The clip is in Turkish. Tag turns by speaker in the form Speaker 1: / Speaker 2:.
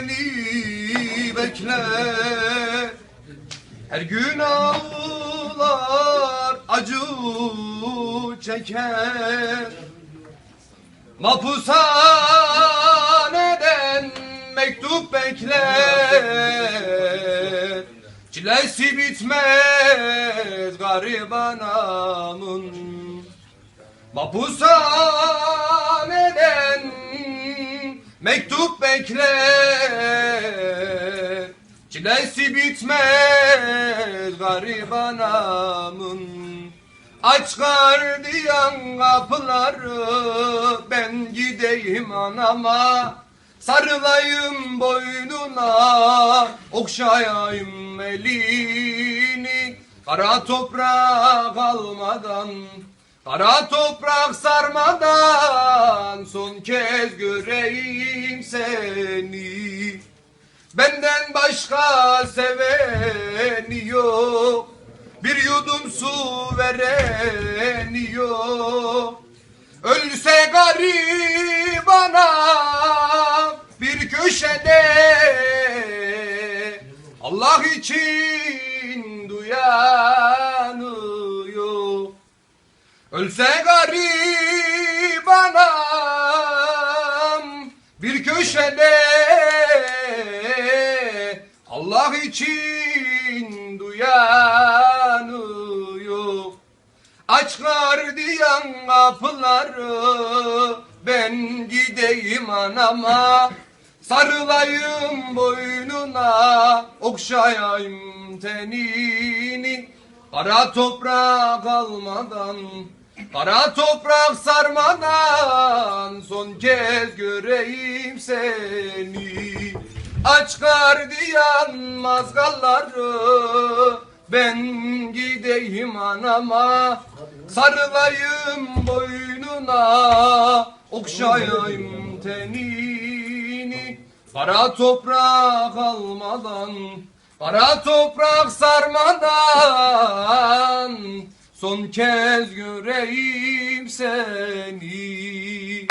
Speaker 1: beni bekler Her gün ağlar acı çeker. Mahpushaneden mektup bekler. Çilesi bitmez garip anamın Mahpushaneden mektup bekler Çilesi bitmez garip anamın Aç gardiyan kapıları ben gideyim anama. Sarılayım boynuna okşayayım elini. Kara toprak almadan Kara toprak sarmadan son kez göreyim seni. Benden başka seveni yok. Bir yudum su vereni yok. Ölse garip anam bir köşede. Allah için yok Ölse garip anam bir köşede Allah için duyanı yok. Aç gardiyan kapıları ben gideyim anama. Sarılayım boynuna okşayayım tenini. Kara toprak almadan Kara toprak sarmadan son kez göreyim seni. Aç gardiyan mazgalları ben gideyim anama. Sarılayım boynuna okşayayım tenini. Kara toprak almadan Kara toprak sarmadan Son kez göreyim seni.